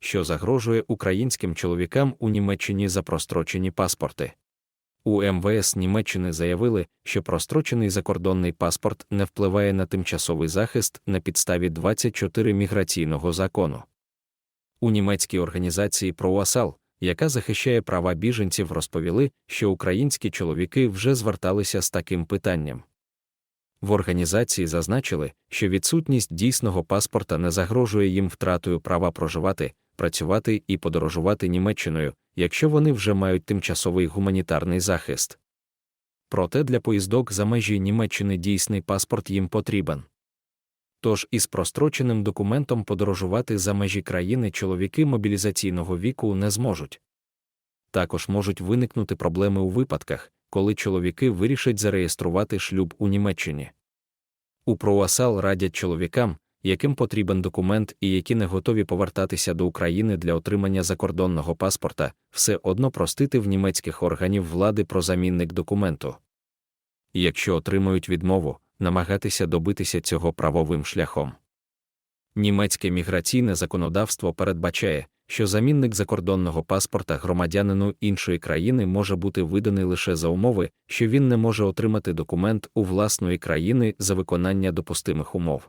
що загрожує українським чоловікам у Німеччині за прострочені паспорти. У МВС Німеччини заявили, що прострочений закордонний паспорт не впливає на тимчасовий захист на підставі 24 міграційного закону. У німецькій організації ProAsal, яка захищає права біженців, розповіли, що українські чоловіки вже зверталися з таким питанням. В організації зазначили, що відсутність дійсного паспорта не загрожує їм втратою права проживати, працювати і подорожувати Німеччиною, якщо вони вже мають тимчасовий гуманітарний захист. Проте для поїздок за межі Німеччини дійсний паспорт їм потрібен. Тож із простроченим документом подорожувати за межі країни чоловіки мобілізаційного віку не зможуть. Також можуть виникнути проблеми у випадках, коли чоловіки вирішать зареєструвати шлюб у Німеччині. У Проасал радять чоловікам, яким потрібен документ і які не готові повертатися до України для отримання закордонного паспорта, все одно простити в німецьких органів влади про замінник документу. Якщо отримують відмову, намагатися добитися цього правовим шляхом. Німецьке міграційне законодавство передбачає, що замінник закордонного паспорта громадянину іншої країни може бути виданий лише за умови, що він не може отримати документ у власної країни за виконання допустимих умов.